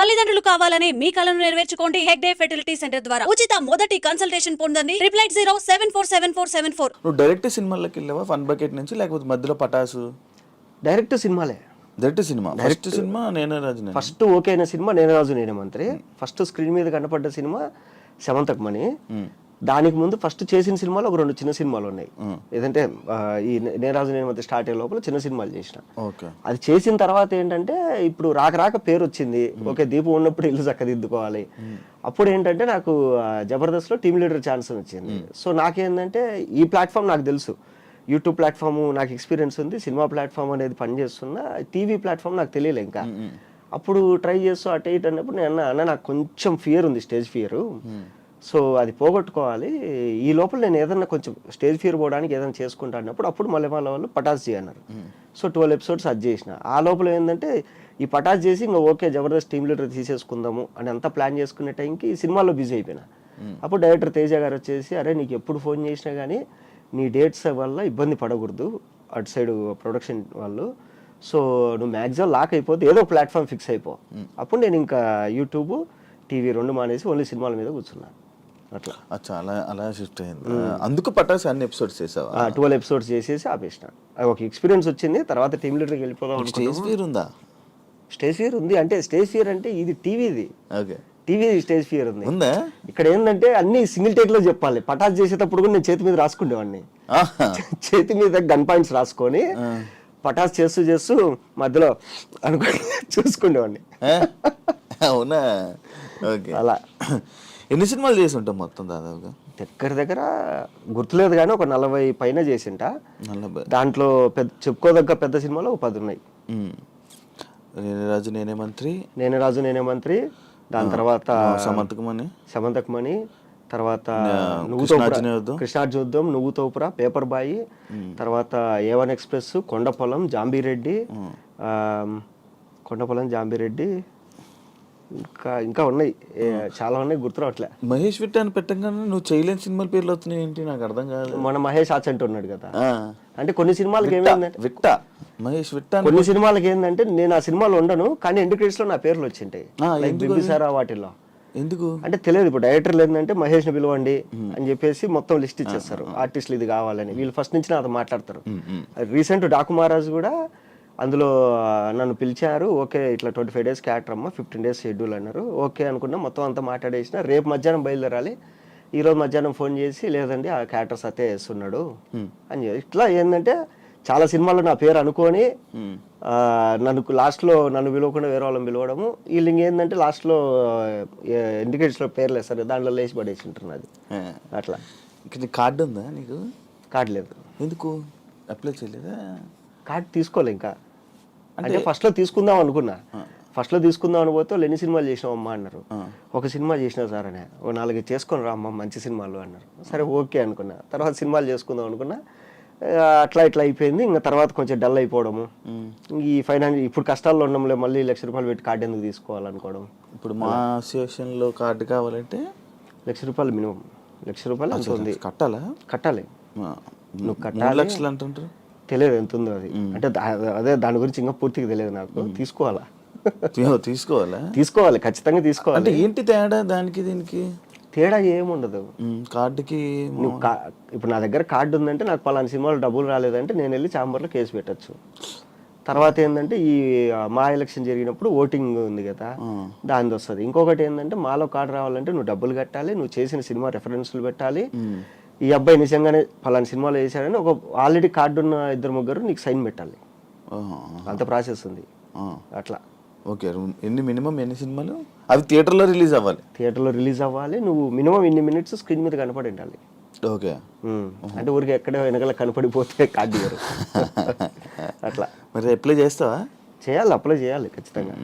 తల్లిదండ్రులు కావాలని మీ కలను నెరవేర్చుకోండి హెగ్డే ఫెర్టిలిటీ సెంటర్ ద్వారా. ఉచిత మొదటి కన్సల్టేషన్ పొందండి triple eight zero seven four seven four seven four. నువ్వు డైరెక్ట్ సినిమాల్లోకి వెళ్ళావా? ఫన్ బకెట్ నుంచి లేకపోతే మధ్యలో పటాసు? డైరెక్ట్ సినిమాలే. డైరెక్ట్ సినిమా? ఫస్ట్ సినిమా నేనే. రాజు ఫస్ట్ ఓకే అయిన సినిమా నేను రాజు నేనే మంత్రి. ఫస్ట్ స్క్రీన్ మీద కనపడ్డ సినిమా శమంతక్ మణి దానికి ముందు ఫస్ట్ చేసిన సినిమాలు ఒక రెండు చిన్న సినిమాలు ఉన్నాయి. ఏదంటే ఈ నేరాజు నేను మంత్రి స్టార్ట్ అయ్యే లోపల చిన్న సినిమాలు చేసిన. ఓకే. అది చేసిన తర్వాత ఏంటంటే ఇప్పుడు రాక రాక పేరు వచ్చింది. ఓకే దీపం ఉన్నప్పుడు ఇల్లు చక్కదిద్దుకోవాలి. అప్పుడు ఏంటంటే నాకు ఆ, జబర్దస్త్లో టీమ్ లీడర్ ఛాన్స్ వచ్చింది. సో నాకేంటంటే ఈ ప్లాట్ఫామ్ నాకు తెలుసు. యూట్యూబ్ ప్లాట్ఫామ్ నాకు ఎక్స్పీరియన్స్ ఉంది. సినిమా ప్లాట్ఫామ్ అనేది పనిచేస్తున్నా టీవీ ప్లాట్ఫామ్ నాకు తెలియలే ఇంకా. అప్పుడు ట్రై చేస్తూ అటు ఇటు అన్నప్పుడు నేను అన్న నాకు కొంచెం ఫియర్ ఉంది స్టేజ్ ఫియర్ సో అది పోగొట్టుకోవాలి. ఈ లోపల నేను ఏదన్నా కొంచెం స్టేజ్ ఫియర్ పోవడానికి ఏదైనా చేసుకుంటా అన్నప్పుడు అప్పుడు మళ్ళీ వాళ్ళ వాళ్ళు పటాస్ చేయన్నారు సో ట్వెల్వ్ ఎపిసోడ్స్ అది చేసిన. ఆ లోపల ఏంటంటే ఈ పటాస్ చేసి ఇంకా ఓకే జబర్దస్త్ టీమ్ లీడర్ తీసేసుకుందాము అని అంతా ప్లాన్ చేసుకునే టైంకి ఈ సినిమాలో బిజీ అయిపోయినా. అప్పుడు డైరెక్టర్ తేజ గారు వచ్చేసి అరే నీకు ఎప్పుడు ఫోన్ చేసినా కానీ నీ డేట్స్ వల్ల ఇబ్బంది పడకూడదు అటు సైడ్ ప్రొడక్షన్ వాళ్ళు. సో నువ్వు మ్యాక్సిమం లాక్ అయిపోతే ఏదో ప్లాట్ఫామ్ ఫిక్స్ అయిపో. అప్పుడు నేను ఇంకా యూట్యూబ్ టీవీ రెండు మానేసి ఓన్లీ సినిమాల మీద కూర్చున్నాను అట్లా. అచ్చా అలా అలా షిఫ్ట్ అయింది. అందుకు పటాసు అన్ని ఎపిసోడ్స్ చేసావా? ట్వెల్వ్ ఎపిసోడ్స్ చేసేసి ఆపేసిన ఒక ఎక్స్పీరియన్స్ వచ్చింది తర్వాత టీమ్ లీడర్కి వెళ్ళిపోదాం స్టేజ్ ఫీర్ ఉందా? స్టేజ్ ఫియర్ ఉంది. అంటే స్టేజ్ ఫియర్ అంటే ఇది టీవీది. ఓకే. టీవీ స్టేజ్ ఫియర్ ఉంది. ఉందా? ఇక్కడ ఏంటంటే అన్ని సింగిల్ టేక్లో చెప్పాలి. పటాస్ చేసేటప్పుడు కూడా నేను చేతి మీద రాసుకునేవాడిని. చేతి మీద గన్ పాయింట్స్ రాసుకొని పటాస్ చేస్తూ చేస్తూ మధ్యలో అనుకుని చూసుకునేవాడిని? అవునా? ఓకే. అలా. ఎన్ని సినిమాలు చేసి ఉంటాం మొత్తం దాదాపుగా? దగ్గర దగ్గర గుర్తులేదు కానీ ఒక నలభై పైన చేసింట. నలభై. దాంట్లో పెద్ద చెప్పుకోదగ్గ పెద్ద సినిమాలు ఒక పది ఉన్నాయి. నేనే రాజు నేనే మంత్రి. నేనే రాజు నేనే మంత్రి. దాని తర్వాత సమంతకమని శమంతకమణి తర్వాత నువ్వు. కృష్ణార్జుద్ధం నువ్వు తోపురా. Paper boy. తర్వాత A one express Kondapolam Zombie Reddy. Kondapolam Zombie Reddy. ఇంకా ఇంకా ఉన్నాయి. చాలా ఉన్నాయి గుర్తు రావట్లే మహేష్ విట్ అని పెట్టగానే నువ్వు చేయలేని సినిమాల పేర్లు వస్తున్నాయి ఏంటి? నాకు అర్థం కాదు మన మహేష్ ఆచంట్ ఉన్నాడు కదా. అంటే కొన్ని సినిమాలకి ఏమైందంటే విట్ట. మహేష్ విట్ట కొన్ని సినిమాలకి ఏంటంటే నేను ఆ సినిమాలో ఉండను కానీ ఎండ్ క్రెడిట్స్లో నా పేర్లు వచ్చింటాయి. బింబిసారా వాటిల్లో ఎందుకు అంటే తెలియదు ఇప్పుడు డైరెక్టర్లు ఏంటంటే మహేష్ని పిలవండి అని చెప్పేసి మొత్తం లిస్ట్ ఇచ్చేస్తారు. ఆర్టిస్టులు ఇది కావాలని. వీళ్ళు ఫస్ట్ నుంచి నాతో మాట్లాడతారు. రీసెంట్ డాకు మహారాజ్ కూడా అందులో నన్ను పిలిచారు ఓకే ఇట్లా ట్వంటీ ఫైవ్ డేస్ క్యాటర్ అమ్మ ఫిఫ్టీన్ డేస్ షెడ్యూల్ అన్నారు. ఓకే అనుకున్నా మొత్తం అంతా మాట్లాడేసిన. రేపు మధ్యాహ్నం బయలుదేరాలి. ఈ రోజు మధ్యాహ్నం ఫోన్ చేసి లేదండి ఆ క్యాటర్ సతే వేస్తున్నాడు అని ఇట్లా ఏంటంటే చాలా సినిమాల్లో నా పేరు అనుకొని నన్ను లాస్ట్లో నన్ను పిలవకుండా వేరే వాళ్ళని పిలవడము. వీళ్ళు ఇంకేందంటే లాస్ట్లో ఇండికేట్స్లో పేర్లు వేస్తారు దాంట్లో లేచి పడేసి ఉంటుంది అది ఆ. అట్లా. ఇక్కడ కార్డు ఉందా నీకు? కార్డు లేదు. ఎందుకు? అప్లై చేయలేదా? కార్డు తీసుకోలే ఇంకా. అంటే ఫస్ట్లో తీసుకుందాం అనుకున్నా. ఫస్ట్లో తీసుకుందాం అని పోతే వాళ్ళు ఎన్ని సినిమాలు చేసినావు అమ్మా అన్నారు. ఒక సినిమా చేసినా సార్ అని. ఓ నాలుగు చేసుకొని రా అమ్మ మంచి సినిమాలు అన్నారు. సరే ఓకే అనుకున్నా. తర్వాత సినిమాలు చేసుకుందాం అనుకున్నా. అట్లా ఇట్లా అయిపోయింది. ఇంకా తర్వాత కొంచెం డల్ అయిపోవడము. ఈ ఫైనాన్స్ ఇప్పుడు కష్టాల్లో ఉండడంలే మళ్ళీ లక్ష రూపాయలు పెట్టి కార్డు ఎందుకు తీసుకోవాలనుకోవడం. ఇప్పుడు మా అసోసియేషన్లో కార్డు కావాలంటే లక్ష రూపాయలు మినిమం. లక్ష రూపాయలు ఉంది. కట్టాలా? కట్టాలి. నువ్వు కట్టాలి. లక్షలు అంటుంటారు. తెలియదు ఎంత ఉందో అది అంటే అదే దాని గురించి ఇంకా పూర్తిగా తెలియదు నాకు. తీసుకోవాలా? తీసుకోవాలా? తీసుకోవాలి ఖచ్చితంగా తీసుకోవాలి. అంటే ఏంటి తేడా దానికి దీనికి? తేడా ఏముండదు. కార్డుకి నువ్వు ఇప్పుడు నా దగ్గర కార్డు ఉందంటే నాకు పలానా సినిమాలో డబ్బులు రాలేదంటే నేను వెళ్ళి ఛాంబర్లో కేసు పెట్టచ్చు. తర్వాత ఏంటంటే ఈ మా ఎలక్షన్ జరిగినప్పుడు ఓటింగ్ ఉంది కదా దానిది వస్తుంది ఇంకొకటి ఏంటంటే మాలో కార్డు రావాలంటే నువ్వు డబ్బులు కట్టాలి నువ్వు చేసిన సినిమా రెఫరెన్స్లు పెట్టాలి. ఈ అబ్బాయి నిజంగానే పలానా సినిమాలో వేసాడని ఒక ఆల్రెడీ కార్డు ఉన్న ఇద్దరు ముగ్గురు నీకు సైన్ పెట్టాలి. అంత ప్రాసెస్ ఉంది. అట్లా. ఓకే ఎన్ని మినిమం ఎన్ని సినిమాలు? అవి థియేటర్లో రిలీజ్ అవ్వాలి. థియేటర్లో రిలీజ్ అవ్వాలి. నువ్వు మినిమం ఇన్ని మినిట్స్ స్క్రీన్ మీద కనపడి ఉండాలి ఓకే. అంటే ఊరికి ఎక్కడో వెనకాల కనపడిపోతే కార్డు ఇవ్వరు అట్లా. మరి అప్లై చేస్తావా? చేయాలి అప్లై చేయాలి ఖచ్చితంగా.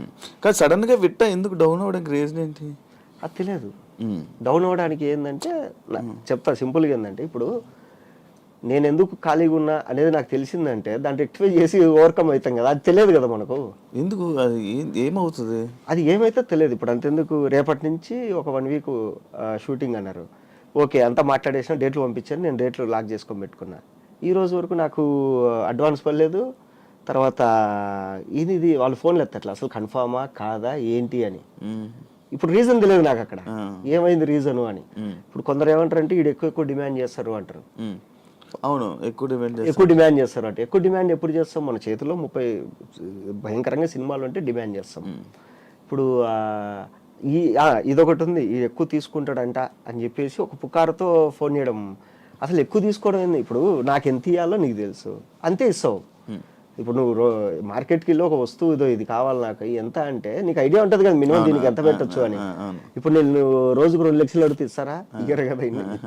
కానీ సడన్గా విట్ట ఎందుకు డౌన్ అవ్వడానికి రీజన్ ఏంటి? అది తెలియదు. డౌన్ అవ్వడానికి ఏంటంటే చెప్తా సింపుల్గా ఏంటంటే ఇప్పుడు నేను ఎందుకు ఖాళీగా ఉన్నా అనేది నాకు తెలిసిందంటే దాన్ని రెక్టిఫై చేసి ఓవర్కమ్ అవుతాం కదా అది తెలియదు కదా మనకు. ఎందుకు? అది ఏమవుతుంది? అది ఏమైతే తెలియదు. ఇప్పుడు అంతెందుకు? రేపటి నుంచి ఒక వన్ వీక్ షూటింగ్ అన్నారు. ఓకే అంతా మాట్లాడేసిన డేట్లు పంపించాను నేను డేట్లు లాక్ చేసుకొని పెట్టుకున్నా. ఈ రోజు వరకు నాకు అడ్వాన్స్ పడలేదు. తర్వాత ఇది ఇది వాళ్ళు ఫోన్లు ఎత్తట్లే. అసలు కన్ఫామా కాదా? ఏంటి అని. ఇప్పుడు రీజన్ తెలియదు నాకు అక్కడ. ఏమైంది రీజను అని. ఇప్పుడు కొందరు ఏమంటారు అంటే వీడు ఎక్కువ ఎక్కువ డిమాండ్ చేస్తారు అంటారు. అవును ఎక్కువ డిమాండ్ ఎక్కువ డిమాండ్ చేస్తారు అంటే ఎక్కువ డిమాండ్ ఎప్పుడు చేస్తాం? మన చేతిలో ముప్పై భయంకరంగా సినిమాలు ఉంటే డిమాండ్ చేస్తాం. ఇప్పుడు ఈ ఇదొకటి ఉంది. ఈ ఎక్కువ తీసుకుంటాడంట అని చెప్పేసి ఒక పుకారుతో ఫోన్ చేయడం. అసలు ఎక్కువ తీసుకోవడం ఏంది? ఇప్పుడు నాకు ఎంత ఇవ్వాలో నీకు తెలుసు. అంతే ఇస్తావు. ఇప్పుడు నువ్వు రో మార్కెట్కి వెళ్ళి ఒక వస్తువు ఇదో ఇది కావాలి నాకు ఎంత అంటే నీకు ఐడియా ఉంటుంది కదా మినిమం దీనికి ఎంత పెట్టొచ్చు అని. ఇప్పుడు నేను నువ్వు రోజుకు రెండు లక్షలు అడిగితే ఇస్తారా? ఇయ్యరు కదా.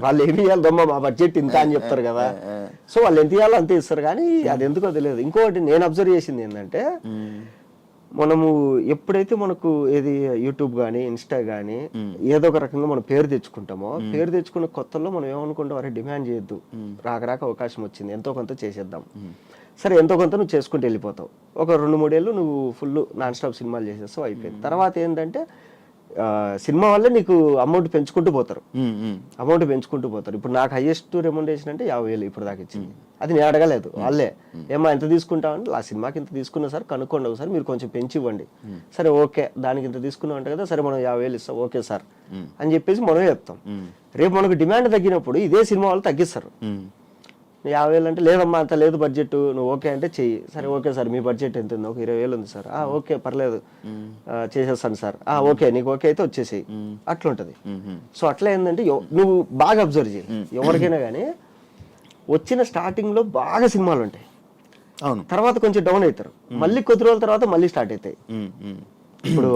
వాళ్ళు ఏమి ఇవ్వాలి దొమ్మ మా బడ్జెట్ ఇంత అని చెప్తారు కదా. సో వాళ్ళు ఎంత ఇవ్వాలో అంతే ఇస్తారు కానీ అది ఎందుకో తెలియదు. ఇంకోటి నేను అబ్జర్వ్ చేసింది ఏంటంటే. మనము ఎప్పుడైతే మనకు ఏది యూట్యూబ్ కానీ ఇన్స్టా కానీ ఏదో ఒక రకంగా మనం పేరు తెచ్చుకుంటామో పేరు తెచ్చుకున్న కొత్తలో మనం ఏమనుకుంటాం? అరే డిమాండ్ చేయొద్దు. రాక రాక అవకాశం వచ్చింది. ఎంతో కొంత చేసేద్దాం. సరే ఎంతో కొంత నువ్వు చేసుకుంటూ వెళ్ళిపోతావు. ఒక రెండు మూడేళ్ళు నువ్వు ఫుల్ నాన్ స్టాప్ సినిమాలు చేసేస్తావు అయిపోయింది. తర్వాత ఏంటంటే సినిమా వల్లే నీకు అమౌంట్ పెంచుకుంటూ పోతారు. అమౌంట్ పెంచుకుంటూ పోతారు. ఇప్పుడు నాకు హైయెస్ట్ రెమ్యునరేషన్ అంటే యాభై వేలు ఇప్పుడు దాకా ఇచ్చింది. అది నేను అడగలేదు వాళ్ళే. ఏమా ఎంత తీసుకుంటామంటే ఆ సినిమాకి ఇంత తీసుకున్నా సార్ కనుక్కోండి ఒకసారి మీరు కొంచెం పెంచి ఇవ్వండి సరే ఓకే దానికి ఇంత తీసుకున్నాం అంటే కదా సరే మనం యాభై వేలు ఇస్తాం ఓకే సార్. అని చెప్పేసి మనమే చెప్తాం. రేపు మనకు డిమాండ్ తగ్గినప్పుడు ఇదే సినిమా వాళ్ళు తగ్గిస్తారు. యాభై వేలు అంటే లేదమ్మా అంత లేదు బడ్జెట్ నువ్వు ఓకే అంటే చెయ్యి. సరే ఓకే సార్ మీ బడ్జెట్ ఎంత ఉంది ఒక ఇరవై వేలు ఉంది సార్. ఆ ఓకే పర్లేదు. ఆ, చేసేస్తాను సార్. ఆ ఓకే నీకు ఓకే అయితే వచ్చేసేయి. అట్లుంటది. ఉమ్. సో అట్లా ఏంటంటే నువ్వు బాగా అబ్జర్వ్ చేయి. ఎవరికైనా కానీ వచ్చిన స్టార్టింగ్లో బాగా సినిమాలు ఉంటాయి. అవును. తర్వాత కొంచెం డౌన్ అవుతారు మళ్ళీ కొద్ది రోజుల తర్వాత మళ్ళీ స్టార్ట్ అవుతాయి. ఇప్పుడు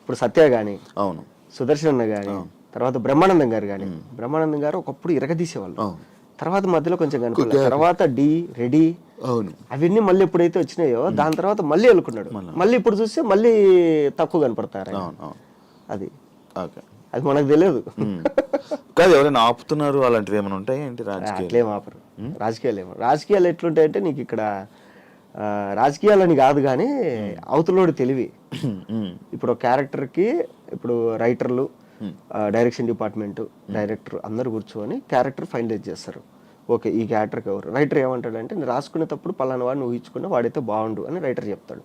ఇప్పుడు సత్య గాని అవును. సుదర్శన్ అన్న గాని తర్వాత బ్రహ్మానందం గారు గాని. బ్రహ్మానందం గారు ఒకప్పుడు ఇరగదీసేవాళ్ళు. తర్వాత మధ్యలో కొంచెం కనిపించలేదు తర్వాత డి రెడీ. అవును. అవన్నీ మళ్ళీ ఎప్పుడైతే వచ్చినాయో దాని తర్వాత మళ్ళీ వెళ్ళుకున్నాడు మళ్ళీ. ఇప్పుడు చూస్తే మళ్ళీ తక్కువ కనపడతారు అది. ఓకే. అది మనకు తెలియదు. కాదు ఎవరైనా ఆపుతున్నారు అలాంటివి ఏమైనా ఉంటాయి ఏంటి ఆపరు. రాజకీయాలు ఏమో రాజకీయాలు ఎట్లుంటాయంటే నీకు ఇక్కడ రాజకీయాలని కాదు కానీ అవతలోడు తెలివి. ఇప్పుడు క్యారెక్టర్కి ఇప్పుడు రైటర్లు డైరెక్షన్ డిపార్ట్మెంట్ డైరెక్టర్ అందరు కూర్చొని క్యారెక్టర్ ఫైనలైజ్ చేస్తారు. ఓకే ఈ క్యారెక్టర్కి ఎవరు? రైటర్ ఏమంటాడంటే నేను రాసుకునేటప్పుడు పలానా వాడిని ఊహించుకున్నా వాడైతే బాగుండు అని రైటర్ చెప్తాడు.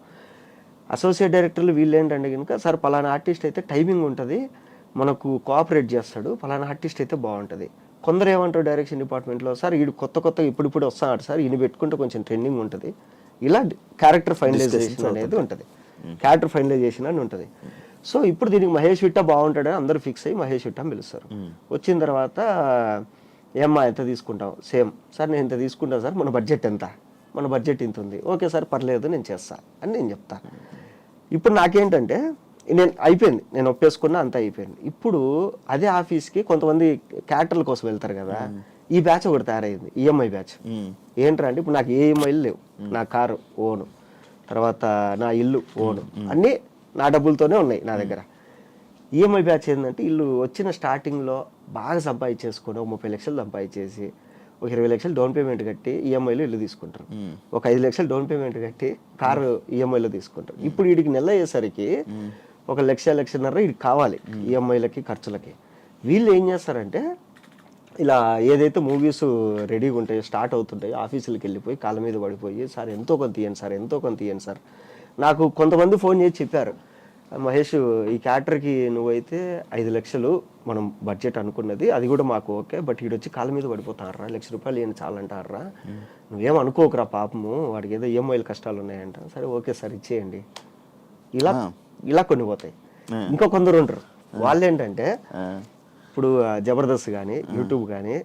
అసోసియేట్ డైరెక్టర్లు వీళ్ళు ఏంటంటే కనుక సార్ పలానా ఆర్టిస్ట్ అయితే టైమింగ్ ఉంటుంది మనకు కోఆపరేట్ చేస్తాడు పలానా ఆర్టిస్ట్ అయితే బాగుంటుంది. కొందరు ఏమంటారు డైరెక్షన్ డిపార్ట్మెంట్లో సార్ వీడు కొత్త కొత్త ఇప్పుడు ఇప్పుడు వస్తున్నాడు సార్ ఈయన పెట్టుకుంటే కొంచెం ట్రెండింగ్ ఉంటుంది. ఇలా క్యారెక్టర్ ఫైనలైజేషన్ అనేది ఉంటుంది. క్యారెక్టర్ ఫైనలైజేషన్ అని ఉంటుంది. సో ఇప్పుడు దీనికి మహేష్ విట్ట బాగుంటాడని అందరూ ఫిక్స్ అయ్యి మహేష్ విట్ట పిలుస్తారు. వచ్చిన తర్వాత ఏమ్మా ఎంత తీసుకుంటాం సేమ్. సార్ నేను ఇంత తీసుకుంటాను సార్? మన బడ్జెట్ ఎంత? మన బడ్జెట్ ఇంత ఉంది. ఓకే సార్ పర్లేదు నేను చేస్తా. అని నేను చెప్తా. ఇప్పుడు నాకేంటంటే నేను అయిపోయింది. నేను ఒప్పేసుకున్నా అంతా అయిపోయింది. ఇప్పుడు అదే ఆఫీస్కి కొంతమంది క్యారెక్టర్ల కోసం వెళ్తారు కదా ఈ బ్యాచ్ ఒకటి తయారైంది ఈఎంఐ బ్యాచ్. ఉమ్. ఏంట్రా అంటే ఇప్పుడు నాకు ఏ ఈఎంఐలు లేవు. నా కారు ఓను. తర్వాత నా ఇల్లు ఓను. అన్నీ నా డబ్బులతోనే ఉన్నాయి నా దగ్గర. ఈఎంఐ బ్యాచ్ ఏంటంటే ఇల్లు వచ్చిన స్టార్టింగ్లో బాగా సంపాదించేసుకొని ఒక ముప్పై లక్షలు సంపాదించేసి ఒక ఇరవై లక్షలు డౌన్ పేమెంట్ కట్టి ఈఎంఐలో ఇల్లు తీసుకుంటారు. ఒక ఐదు లక్షలు డౌన్ పేమెంట్ కట్టి కారు ఈఎంఐలో తీసుకుంటారు. ఇప్పుడు వీడికి నెల అయ్యేసరికి ఒక లక్ష లక్షన్నర వీడికి కావాలి ఈఎంఐలకి ఖర్చులకి. వీళ్ళు ఏం చేస్తారంటే ఇలా ఏదైతే మూవీస్ రెడీగా ఉంటాయో స్టార్ట్ అవుతుంటాయో ఆఫీసులకు వెళ్ళిపోయి కాళ్ళ మీద పడిపోయి సార్ ఎంతో కొంత ఇవ్వండి సార్ ఎంతో కొంత ఇవ్వండి సార్. నాకు కొంతమంది ఫోన్ చేసి చెప్పారు. మహేష్ ఈ క్యారెక్టర్కి నువ్వైతే ఐదు లక్షలు మనం బడ్జెట్ అనుకున్నది అది కూడా మాకు ఓకే బట్ ఈడు వచ్చి కాళ్ళ మీద పడిపోతారా లక్ష రూపాయలు ఏం చాలంటారా నువ్వేం అనుకోకురా పాపము వాడికి ఏదో ఈఎంఐలు కష్టాలు ఉన్నాయంట సరే ఓకే సార్ ఇచ్చేయండి. ఇలా ఇలా కొన్ని పోతాయి. ఇంకా కొందరు ఉంటారు వాళ్ళు ఏంటంటే. ఇప్పుడు జబర్దస్త్ కానీ యూట్యూబ్ కానీ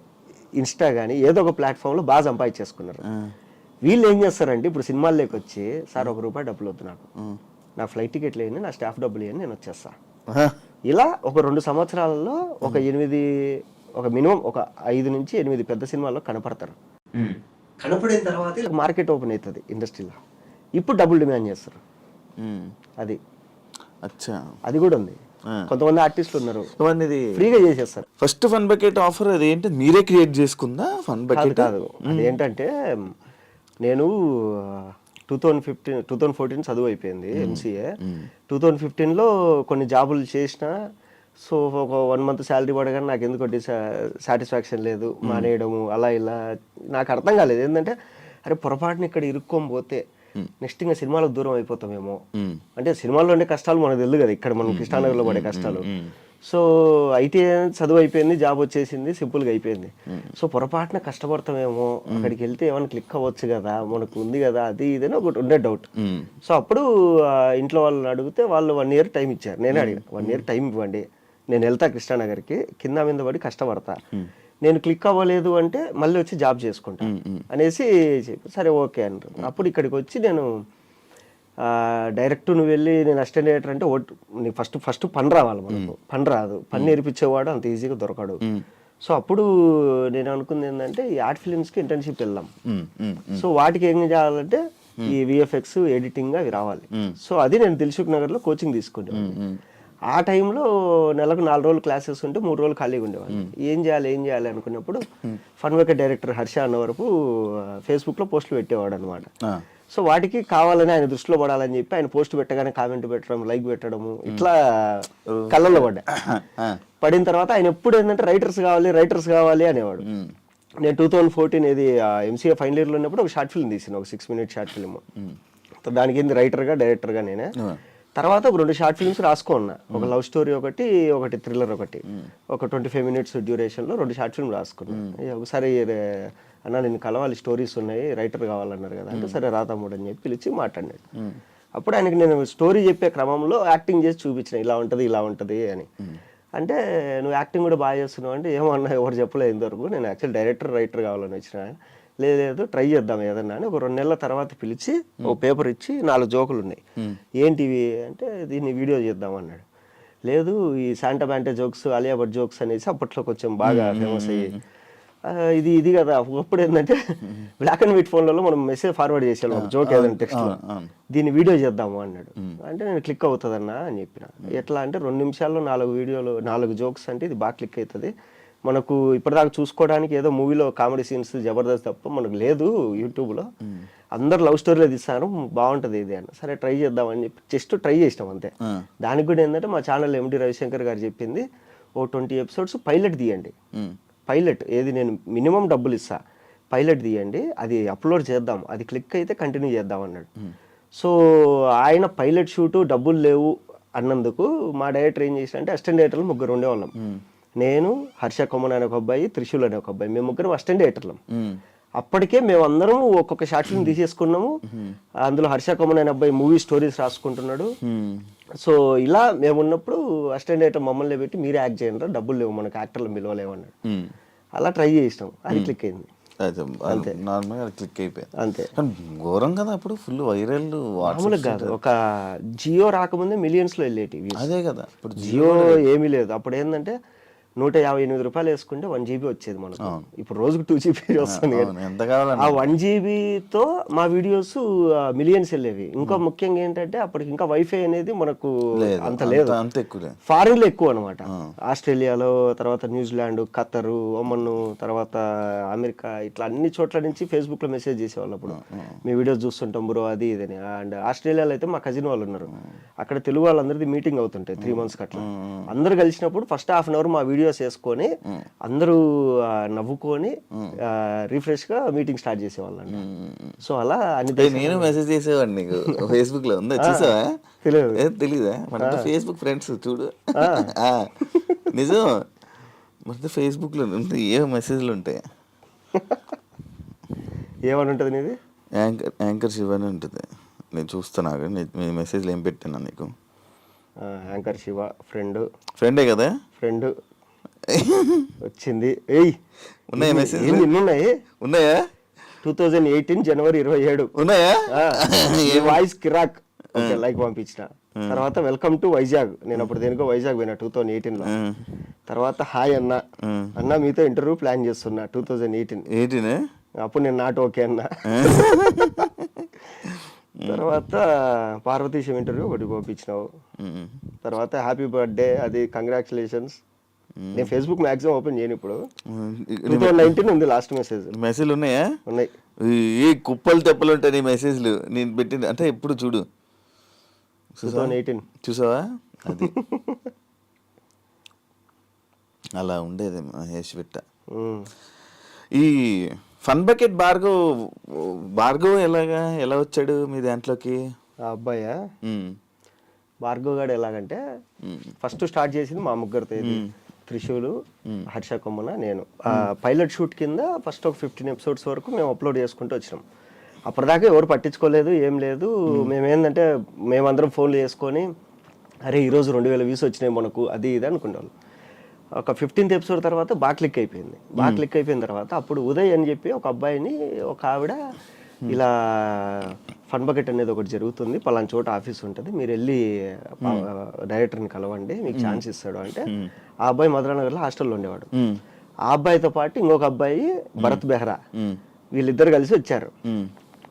ఇన్స్టా కానీ ఏదో ఒక ప్లాట్ఫామ్లో బాగా సంపాదించేసుకున్నారు. వీళ్ళు ఏం చేస్తారంటే ఇప్పుడు సినిమాల్లోకి వచ్చి సార్ ఒక రూపాయి డబ్బులు వద్దు నాకు. నా ఫ్లైట్ టికెట్లు వేయండి నా స్టాఫ్ డబ్బులు వేయండి నేను వచ్చేస్తా. ఇలా ఒక రెండు సంవత్సరాలలో ఒక ఎనిమిది ఒక మినిమం ఒక ఐదు నుంచి ఎనిమిది పెద్ద సినిమాల్లో కనపడతారు. కనపడిన తర్వాత మార్కెట్ ఓపెన్ అవుతుంది ఇండస్ట్రీలో. ఇప్పుడు డబ్బులు డిమాండ్ చేస్తారు. అది. అచ్చా. అది కూడా ఉంది. కొంతమంది ఆర్టిస్టులు ఉన్నారు. ఫ్రీగా చేసేస్తారు. ఫస్ట్ ఫన్ బకెట్ ఆఫర్ అది ఏంటి? మీరే క్రియేట్ చేసుకుందా? Fun bucket? కాదు. అదేంటంటే నేను two thousand fifteen two thousand fourteen చదువు అయిపోయింది ఎంసీఏ టూ థౌజండ్ ఫిఫ్టీన్లో కొన్ని జాబులు చేసిన సో ఒక వన్ మంత్ శాలరీ పడగానే నాకు ఎందుకు సాటిస్ఫాక్షన్ లేదు మానేయడము అలా ఇలా నాకు అర్థం కాలేదు. ఏంటంటే అరే పొరపాటున ఇక్కడ ఇరుక్కొని పోతే నెక్స్ట్ ఇంకా సినిమాలకు దూరం అయిపోతామేమో. మ్మ్. అంటే సినిమాల్లో ఉండే కష్టాలు మనకు తెలియదు కదా ఇక్కడ మనం కృష్ణానగర్లో పడే కష్టాలు. సో ఐటీ చదువు అయిపోయింది జాబ్ వచ్చేసింది సింపుల్గా అయిపోయింది. సో పొరపాటున కష్టపడతామేమో అక్కడికి వెళ్తే ఏమైనా క్లిక్ అవ్వచ్చు కదా మనకు ఉంది కదా అది ఇదని ఒకటి ఉండే డౌట్. సో అప్పుడు ఇంట్లో వాళ్ళని అడిగితే వాళ్ళు వన్ ఇయర్ టైం ఇచ్చారు. నేనే అడిగాను వన్ ఇయర్ టైం ఇవ్వండి. నేను వెళ్తా కృష్ణానగర్కి కింద మీద పడి కష్టపడతా. నేను క్లిక్ అవ్వలేదు అంటే మళ్ళీ వచ్చి జాబ్ చేసుకుంటా. అనేసి సరే ఓకే అంటారు అప్పుడు ఇక్కడికి వచ్చి నేను డైరెక్ట్ నువ్వు వెళ్ళి నేను అసిస్టెంట్ డైరెక్టర్ అంటే ఓట్ నీకు ఫస్ట్ ఫస్ట్ పని రావాలి మనకు. పని రాదు. పని నేర్పించేవాడు అంత ఈజీగా దొరకడు. సో అప్పుడు నేను అనుకుంది ఏంటంటే ఈ ఆర్ట్ ఫిలిమ్స్కి ఇంటర్న్షిప్ వెళ్దాం. సో వాటికి ఏం చేయాలంటే ఈ విఎఫ్ఎక్స్ ఎడిటింగ్ అవి రావాలి. సో అది నేను దిల్సుఖ్ నగర్లో కోచింగ్ తీసుకునేవాడిని. ఆ టైంలో నెలకు నాలుగు రోజులు క్లాసెస్ ఉంటే మూడు రోజులు ఖాళీగా ఉండేవాడిని. ఏం చేయాలి ఏం చేయాలి అనుకున్నప్పుడు ఫన్ వేక డైరెక్టర్ హర్ష అన్న వరకు ఫేస్బుక్లో పోస్టులు పెట్టేవాడు అనమాట. సో వాటికి కావాలని ఆయన దృష్టిలో పడాలని చెప్పి ఆయన పోస్ట్ పెట్టగానే కామెంట్ పెట్టడం లైక్ పెట్టడము ఇట్లా కళ్ళల్లో పడ్డా. పడిన తర్వాత ఆయన ఎప్పుడు ఏంటంటే రైటర్స్ కావాలి రైటర్స్ కావాలి అనేవాడు. నేను టూ థౌజండ్ ఫోర్టీన్ ఇది ఎంసీఏ ఫైనల్ ఇయర్లో ఉన్నప్పుడు ఒక షార్ట్ ఫిల్మ్ తీసిన ఒక సిక్స్ మినిట్ షార్ట్ ఫిల్మ్ దానికి ఏంది రైటర్గా డైరెక్టర్గా నేనే. తర్వాత ఒక రెండు షార్ట్ ఫిల్మ్స్ రాసుకున్నా ఒక లవ్ స్టోరీ ఒకటి ఒకటి థ్రిల్లర్ ఒకటి. ఒక ట్వంటీ ఫైవ్ మినిట్స్ డ్యూరేషన్లో రెండు షార్ట్ ఫిల్మ్ రాసుకున్నా. ఇక ఒకసారి అన్న నేను కలవాలి స్టోరీస్ ఉన్నాయి రైటర్ కావాలన్నారు కదా అంటే సరే రా తమ్ముడు అని చెప్పి పిలిచి మాట్లాడినాడు. అప్పుడు ఆయనకి నేను స్టోరీ చెప్పే క్రమంలో యాక్టింగ్ చేసి చూపించిన ఇలా ఉంటుంది ఇలా ఉంటుంది అని. అంటే నువ్వు యాక్టింగ్ కూడా బాగా చేస్తున్నావు అంటే ఏమన్నా ఎవరు చెప్పలేదు ఇంతవరకు. నేను యాక్చువల్ డైరెక్టర్ రైటర్ కావాలని వచ్చిన లేదు లేదు ట్రై చేద్దాం ఏదన్నా అని ఒక రెండు నెలల తర్వాత పిలిచి ఒక పేపర్ ఇచ్చి నాలుగు జోకులు ఉన్నాయి ఏంటివి అంటే దీన్ని వీడియో చేద్దాం అన్నాడు. లేదు ఈ శాంటా బ్యాంటే జోక్స్ అలియా భట్ జోక్స్ అనేసి అప్పట్లో కొంచెం బాగా ఫేమస్ అయ్యి ఇది ఇది కదా ఒకప్పుడు ఏంటంటే బ్లాక్ అండ్ వైట్ ఫోన్లలో మనం మెసేజ్ ఫార్వర్డ్ చేసేవాళ్ళం ఒక జోక్ ఏదైనా టెక్స్ట్ దీన్ని వీడియో చేద్దాము అన్నాడు. అంటే నేను క్లిక్ అవుతుందన్నా అని చెప్పిన. ఎట్లా అంటే రెండు నిమిషాల్లో నాలుగు వీడియోలు నాలుగు జోక్స్ అంటే ఇది బాగా క్లిక్ అవుతుంది. మనకు ఇప్పటిదాకా చూసుకోవడానికి ఏదో మూవీలో కామెడీ సీన్స్ జబర్దస్త్ తప్ప మనకు లేదు యూట్యూబ్లో. అందరు లవ్ స్టోరీలో తీస్తారు బాగుంటుంది ఇది అని సరే ట్రై చేద్దామని చెప్పి జస్ట్ ట్రై చేసినాం అంతే. దానికి కూడా ఏంటంటే మా ఛానల్ ఎండి రవిశంకర్ గారు చెప్పింది ఓ ట్వంటీ ఎపిసోడ్స్ పైలట్ తీయండి. పైలట్ ఏది నేను మినిమం డబ్బులు ఇస్తా. పైలట్ తీయండి అది అప్లోడ్ చేద్దాం అది క్లిక్ అయితే కంటిన్యూ చేద్దాం అన్నాడు. సో ఆయన పైలట్ షూటు డబ్బులు లేవు అన్నందుకు మా డైరెక్టర్ ఏం చేసినంటే అసిస్టెంట్ డైరెక్టర్లు ముగ్గురు ఉండేవాళ్ళం. నేను హర్ష కొమ్మన్ అనే ఒక అబ్బాయి త్రిశూల్ అనే ఒక అబ్బాయి. మేము ముగ్గురం అసిస్టెంట్ మ్మ్. అప్పటికే మేమందరం ఒక్కొక్క షార్ట్ ఫిల్మ్ తీసేసుకున్నాము. అందులో హర్ష కొమ్మన్ అనే అబ్బాయి మూవీ స్టోరీస్ రాసుకుంటున్నాడు. సో ఇలా మేము ఉన్నప్పుడు అసిస్టెంట్ డైరెక్టర్ మమ్మల్ని పెట్టి మీరే యాక్ట్ చేయండి డబ్బులు లేవు మనకు యాక్టర్లు పిలవలేవు అన్నాడు. అలా ట్రై చేసినాం. అది క్లిక్ అయింది. అయితే నార్మల్గా క్లిక్ అయిపోయింది. అంతే. ఘోరం కదా అప్పుడు ఫుల్ వైరల్ మామూలుగా కాదు. ఒక జియో రాకముందే మిలియన్స్లో వెళ్ళేటివి అదే కదా. ఇప్పుడు జియో ఏమీ లేదు. అప్పుడు ఏంటంటే నూట యాభై ఎనిమిది రూపాయలు వేసుకుంటే వన్ జీబీ వచ్చేది మనకు. ఇప్పుడు రోజుకు టూ జీబీ వస్తుంది ఆ వన్ జీబీతో మా వీడియోస్ మిలియన్స్ వెళ్ళేవి. ఇంకా ముఖ్యంగా ఏంటంటే అప్పటికి ఇంకా వైఫై అనేది మనకు అంత లేదు. ఫారిన్లో ఎక్కువ అనమాట ఆస్ట్రేలియాలో తర్వాత న్యూజిలాండ్ ఖత్తరు ఒమన్ తర్వాత అమెరికా ఇట్లా అన్ని చోట్ల నుంచి ఫేస్బుక్లో మెసేజ్ చేసేవాళ్ళు అప్పుడు. మీ వీడియోస్ చూస్తుంటాం బ్రో అది ఇదని అండ్ ఆస్ట్రేలియాలో అయితే మా కజిన్ వాళ్ళు ఉన్నారు. అక్కడ తెలుగు వాళ్ళందరిది మీటింగ్ అవుతుంటాయి త్రీ మంత్స్ అట్లా అందరు కలిసినప్పుడు ఫస్ట్ హాఫ్ అన్ అవర్ మా వీడియోస్ వేసుకొని అందరూ నవ్వుకొని రిఫ్రెష్గా మీటింగ్ స్టార్ట్ చేసేవాళ్ళండి సో అలా అన్ని నేను మెసేజ్ చేసేవాడిని నీకు? ఫేస్బుక్లో ఉందా చూసావా? తెలియదు. తెలీదా? మన ఫేస్బుక్ ఫ్రెండ్స్ చూడు. నిజం. మన ఫేస్బుక్లో ఏ మెసేజ్లు ఉంటాయి? ఏమని ఉంటుంది నీది? యాంకర్ యాంకర్ శివ అని ఉంటుంది. నేను చూస్తాను మీ మెసేజ్లు ఏం పెట్టాను నీకు? యాంకర్ శివ ఫ్రెండ్ ఫ్రెండే కదా? ఫ్రెండ్ వచ్చింది. ఏయ్ ఉన్నాయా ఇన్ని ఉన్నాయి? ఉన్నాయా? టూ థౌజండ్ ఎయిటీన్ జనవరి ఇరవై ఏడు. ఉన్నాయా? వాయిస్ కిరాక్. ఓకే లైక్ పంపించిన. తర్వాత వెల్కమ్ టు వైజాగ్. నేను అప్పుడు దేనికో వైజాగ్ పోయినా టూ థౌజండ్ ఎయిటీన్లో. తర్వాత హాయ్ అన్న. అన్న మీతో ఇంటర్వ్యూ ప్లాన్ చేస్తున్నా టూ థౌజండ్ ఎయిటీన్ ఏంటినే అప్పుడు నేను నాట్ ఓకే అన్న. తర్వాత పార్వతీశం ఇంటర్వ్యూ ఒకటి పంపించినావు. తర్వాత హ్యాపీ బర్త్డే అది కంగ్రాచులేషన్స్ నేను ఫేస్బుక్ మాక్సిమం ఓపెన్ చేయను ఇప్పుడు. టూ నైన్టీన్ ఉంది లాస్ట్ మెసేజ్ మెసేజ్లు ఉన్నాయా? ఉన్నాయి. ఏ కుప్పలు తెప్పలు ఉంటాయి నీ మెసేజ్లు నేను పెట్టింది అంటే ఎప్పుడు చూడు. టూ థౌజండ్ ఎయిటీన్ చూసావా? అది. అలా ఉండేది మహేష్ బిట్ట ఈ ఫన్ బకెట్ భార్గవ్ భార్గవ్ ఎలాగా? ఎలా వచ్చాడు మీ దాంట్లోకి? ఆ అబ్బాయి? భార్గవ్ గారు ఎలాగంటే ఫస్ట్ స్టార్ట్ చేసింది మా ముగ్గురితో ఇది. త్రిశూలు హర్ష కొమ్మన నేను. పైలట్ షూట్ కింద ఫస్ట్ ఒక ఫిఫ్టీన్ ఎపిసోడ్స్ వరకు మేము అప్లోడ్ చేసుకుంటూ వచ్చినాం. అప్పటిదాకా ఎవరు పట్టించుకోలేదు ఏం లేదు. మేమేందంటే మేమందరం ఫోన్లు చేసుకొని అరే ఈరోజు రెండు వేల వ్యూస్ వచ్చినాయి మనకు అది ఇది అనుకునేవాళ్ళం. ఒక ఫిఫ్టీన్త్ ఎపిసోడ్ తర్వాత బాగా క్లిక్ అయిపోయింది. బాగా క్లిక్ అయిపోయిన తర్వాత అప్పుడు ఉదయ్ అని చెప్పి ఒక అబ్బాయిని ఒక ఆవిడ ఇలా ఫన్ బకెట్ అనేది ఒకటి జరుగుతుంది. పలానా చోట ఆఫీస్ ఉంటుంది. మీరు వెళ్ళి డైరెక్టర్ని కలవండి. మీకు ఛాన్స్ ఇస్తాడు అంటే ఆ అబ్బాయి మధురానగర్లో హాస్టల్లో ఉండేవాడు. ఆ అబ్బాయితో పాటు ఇంకొక అబ్బాయి భరత్ బెహ్రా. వీళ్ళిద్దరు కలిసి వచ్చారు.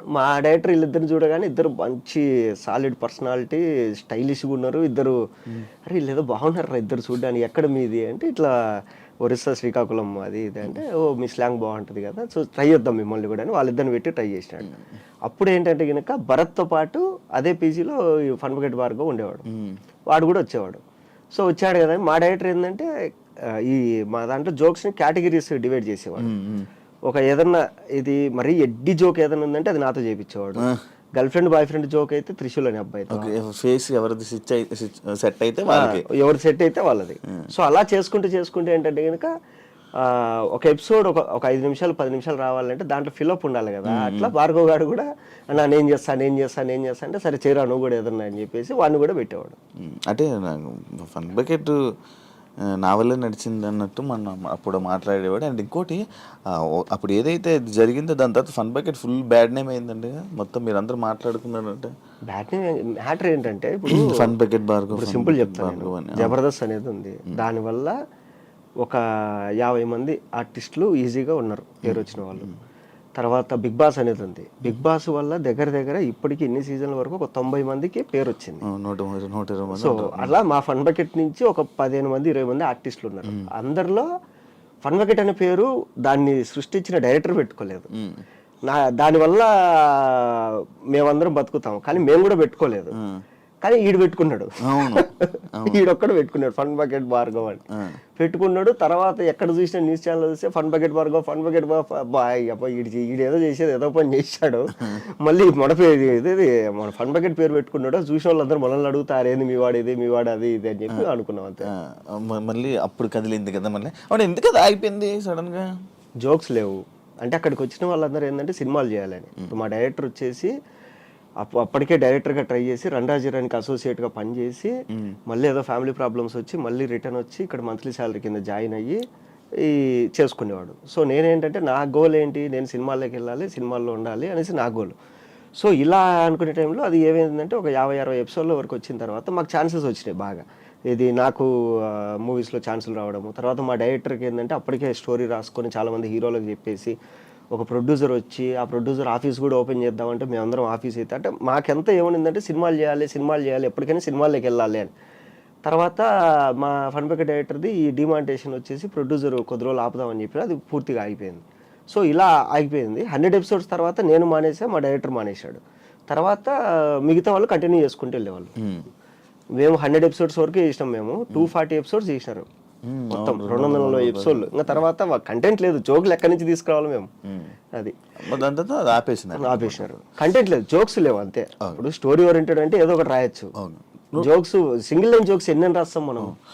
మా డైరెక్టర్ వీళ్ళిద్దరిని చూడగానే ఇద్దరు మంచి సాలిడ్ పర్సనాలిటీ స్టైలిష్గా ఉన్నారు. ఇద్దరు అరే వీళ్ళు ఏదో బాగున్నారు ఇద్దరు చూడడానికి. ఎక్కడ మీది? అంటే ఇట్లా ఒరిస్సా శ్రీకాకుళం అది ఇది అంటే ఓ మీ స్లాంగ్ బాగుంటుంది కదా సో ట్రై చేద్దాం మిమ్మల్ని కూడా అని వాళ్ళిద్దరిని పెట్టి ట్రై చేసినాడు. అప్పుడు ఏంటంటే కనుక భరత్తో పాటు అదే పీజీలో ఫన్ బకెట్ భార్గవ్ ఉండేవాడు. వాడు కూడా వచ్చేవాడు. సో వచ్చాడు కదా మా డైరెక్టర్ ఏంటంటే ఈ మా దాంట్లో జోక్స్ని కేటగిరీస్ డివైడ్ చేసేవాడు. ఒక ఏదన్నా ఇది మరీ ఎడ్డి జోక్ ఏదైనా ఉందంటే అది నాతో చేయించేవాడు girlfriend boyfriend joke అయితే త్రిశూల్ అనే అబ్బాయితో. ఓకే ఫేస్ ఎవరిది స్విచ్ సెట్ అయితే వాళ్ళకి ఎవరు సెట్ అయితే వాళ్ళది. సో అలా చేసుకుంటూ చేసుకుంటే ఏంటంటే కనుక ఒక ఎపిసోడ్ ఒక ఒక ఐదు నిమిషాలు పది నిమిషాలు రావాలంటే దాంట్లో ఫిలప్ ఉండాలి కదా. అట్లా భార్గవ్ గారు కూడా అన్నా నేను చేస్తా నేను చేస్తా నేను చేస్తా అంటే సరే చేరా నువ్వు కూడా ఏదన్నా అని చెప్పేసి వాడిని కూడా పెట్టేవాడు. అంటే నాకు ఫన్ బకెట్ నా వల్లే నడిచింది అన్నట్టు మనం అప్పుడు మాట్లాడేవాడు. అండ్ ఇంకోటి అప్పుడు ఏదైతే జరిగిందో దాని తర్వాత fun bucket full bad name అయిందండి మొత్తం మీరు అందరూ మాట్లాడుకున్నారంటే బ్యాటింగ్ మ్యాటర్ ఏంటంటే ఇప్పుడు ఫన్ బకెట్ fun సింపుల్ చెప్తాను జబర్దస్త్ అనేది ఉంది. దానివల్ల ఒక యాభై మంది ఆర్టిస్టులు ఈజీగా ఉన్నారు. పేరు వచ్చిన వాళ్ళు. తర్వాత బిగ్ బాస్ అనేది ఉంది. బిగ్ బాస్ వల్ల దగ్గర దగ్గర ఇప్పటికి ఇన్ని సీజన్ల వరకు ఒక తొంభై మందికి పేరు వచ్చింది. సో అలా మా ఫన్ బకెట్ నుంచి ఒక పదిహేను మంది ఇరవై మంది ఆర్టిస్టులు ఉన్నారు. అందరిలో ఫన్ బకెట్ అనే పేరు దాన్ని సృష్టించిన డైరెక్టర్ పెట్టుకోలేదు. నా దానివల్ల మేమందరం బతుకుతాం. కానీ మేము కూడా పెట్టుకోలేదు. కానీ ఈడు పెట్టుకున్నాడు. ఈడొక్కడు పెట్టుకున్నాడు ఫన్ బకెట్ భార్గవ్ అని. పెట్టుకున్నాడు తర్వాత ఎక్కడ చూసిన న్యూస్ ఛానల్ చూస్తే fun bucket Bhargav fun bucket ఈడు ఈడు ఏదో చేసేది ఏదో పని చేశాడు. మళ్ళీ ఇది మన ఫన్ బకెట్ పేరు పెట్టుకున్నాడు చూసిన వాళ్ళందరూ మనల్ని అడుగుతారు ఏంది మీ వాడు ఇది మీ వాడు అది ఇది అని చెప్పి అనుకున్నాం అంతే. మళ్ళీ అప్పుడు కదిలింది కదా మళ్ళీ. అవును ఎందుకు అది ఆగిపోయింది సడన్గా? జోక్స్ లేవు. అంటే అక్కడికి వచ్చిన వాళ్ళందరూ ఏంటంటే సినిమాలు చేయాలని. మా డైరెక్టర్ వచ్చేసి అప్పటికే డైరెక్టర్గా ట్రై చేసి రండాజీరానికి అసోసియేట్గా పనిచేసి మళ్ళీ ఏదో ఫ్యామిలీ ప్రాబ్లమ్స్ వచ్చి మళ్ళీ రిటర్న్ వచ్చి ఇక్కడ మంత్లీ శాలరీ కింద జాయిన్ అయ్యి ఈ చేసుకునేవాడు. సో నేనేంటంటే నా గోల్ ఏంటి? నేను సినిమాల్లోకి వెళ్ళాలి సినిమాల్లో ఉండాలి అనేసి నా గోల్ సో ఇలా అనుకునే టైంలో అది ఏమైందంటే ఒక యాభై అరవై ఎపిసోడ్ల వరకు వచ్చిన తర్వాత మాకు ఛాన్సెస్ వచ్చినాయి బాగా. ఇది నాకు మూవీస్లో ఛాన్సులు రావడము తర్వాత మా డైరెక్టర్కి ఏంటంటే అప్పటికే స్టోరీ రాసుకొని చాలామంది హీరోలకు చెప్పేసి ఒక ప్రొడ్యూసర్ వచ్చి ఆ ప్రొడ్యూసర్ ఆఫీస్ కూడా ఓపెన్ చేద్దామంటే మేమందరం ఆఫీస్ అయితే అంటే మాకెంత ఏమనిందంటే సినిమాలు చేయాలి సినిమాలు చేయాలి ఎప్పటికైనా సినిమాల్లోకి వెళ్ళాలి అని. తర్వాత మా ఫన్ బకెట్ డైరెక్టర్ది ఈ డిమాంటేషన్ వచ్చేసి ప్రొడ్యూసర్ కొద్ది రోజులు ఆపుదామని చెప్పి అది పూర్తిగా ఆగిపోయింది. సో ఇలా ఆగిపోయింది. హండ్రెడ్ ఎపిసోడ్స్ తర్వాత నేను మానేసా మా డైరెక్టర్ మానేశాడు. తర్వాత మిగతా వాళ్ళు కంటిన్యూ చేసుకుంటూ వెళ్ళేవాళ్ళు. మేము. హండ్రెడ్ ఎపిసోడ్స్ వరకు చేసినాం మేము. టూ ఫార్టీ ఎపిసోడ్స్ చేసినారు. మొత్తం రెండు వందల నలభై ఎపిసోడ్లు. ఇంకా తర్వాత కంటెంట్ లేదు. జోకులు ఎక్కడి నుంచి తీసుకురావాలి మేము. అది. దాని తర్వాత ఆపేసినారు. ఆపేసినారు. కంటెంట్ లేదు. జోక్స్ లేవు అంతే. ఇప్పుడు స్టోరీ ఓరియంటెడ్ అంటే ఏదో ఒకటి రాయొచ్చు. జోక్స్ సింగిల్ లైన్ జోక్స్ ఎన్ని రాస్తాం మనం?